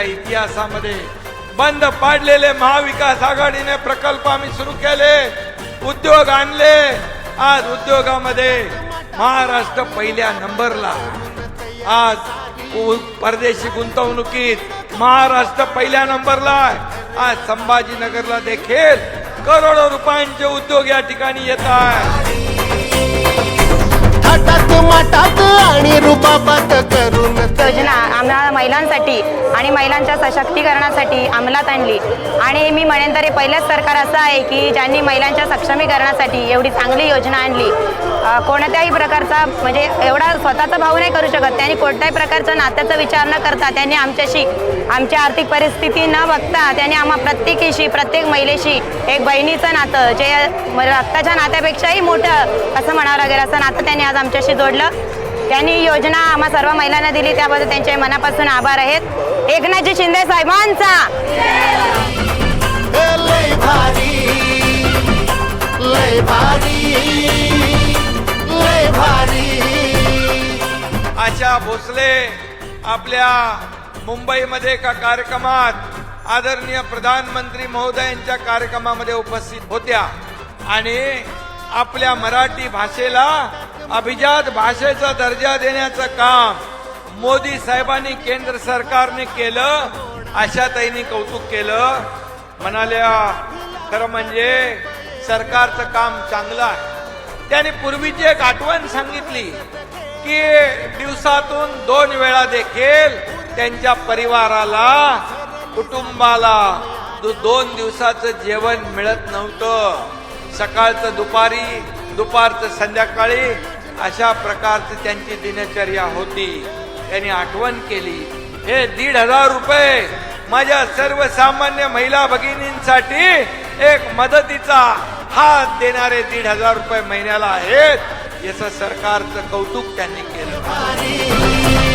इतिहासामध्ये बंद पाडलेले महाविकास आघाडीने प्रकल्प आम्ही सुरू केले उद्योग आणले. आज उद्योगामध्ये महाराष्ट्र पहिल्या नंबरला. आज उ- परदेशी गुंतवणुकीत महाराष्ट्र पहिल्या नंबरला आज संभाजीनगरला देखील करोडो रुपयांचे उद्योग या ठिकाणी येत आहे माटात आणि रुबाबात करून महिलांसाठी आणि महिलांच्या सशक्तीकरणासाठी अंमलात आणली. आणि मी म्हणेन तरी पहिलंच सरकार असं आहे की ज्यांनी महिलांच्या सक्षमीकरणासाठी एवढी चांगली योजना आणली कोणत्याही प्रकारचा म्हणजे एवढा स्वतःचा भाव नाही करू शकत. त्यांनी कोणत्याही प्रकारचा नात्याचा विचार न करता त्यांनी आमच्याशी आमची आर्थिक परिस्थिती न बघता त्यांनी आम्हा प्रत्येकीशी प्रत्येक महिलेशी एक बहिणीचं नातं जे रक्ताच्या नात्यापेक्षाही मोठं असं म्हणावं लागेल असं नातं त्यांनी आज आमच्याशी जोडलं. त्यांनी योजना आम्हा सर्व महिलांना दिली. त्याबद्दल त्यांचे मनापासून आभार आहेत. एकनाथजी शिंदे साहेबांचा. आशा भोसले आपल्या मुंबईमध्ये एका कार्यक्रमात आदरणीय प्रधानमंत्री महोदयांच्या कार्यक्रमामध्ये उपस्थित होत्या. आणि आपल्या मराठी भाषेला अभिजात भाषेचा दर्जा देण्याचं काम मोदी साहेबांनी केंद्र सरकारने केलं आशाताईंनी कौतुक केलं. म्हणाल्या खरं म्हणजे सरकारचं काम चांगलं आहे. त्याने पूर्वीची एक आठवण सांगितली की दिवसातून दोन वेळा देखील त्यांच्या परिवाराला कुटुंबाला दो- दोन दिवसाचं जेवण मिळत नव्हतं. सकाळचं दुपारी दुपारचं संध्याकाळी अशा प्रकारची त्यांची दिनचर्या होती. त्यांनी आठवण केली हे दीड हजार रुपये माझ्या सर्वसामान्य महिला भगिनींसाठी एक मदतीचा हात देणारे दीड हजार रुपये महिन्याला आहेत. याचं सरकारचं कौतुक त्यांनी केलं.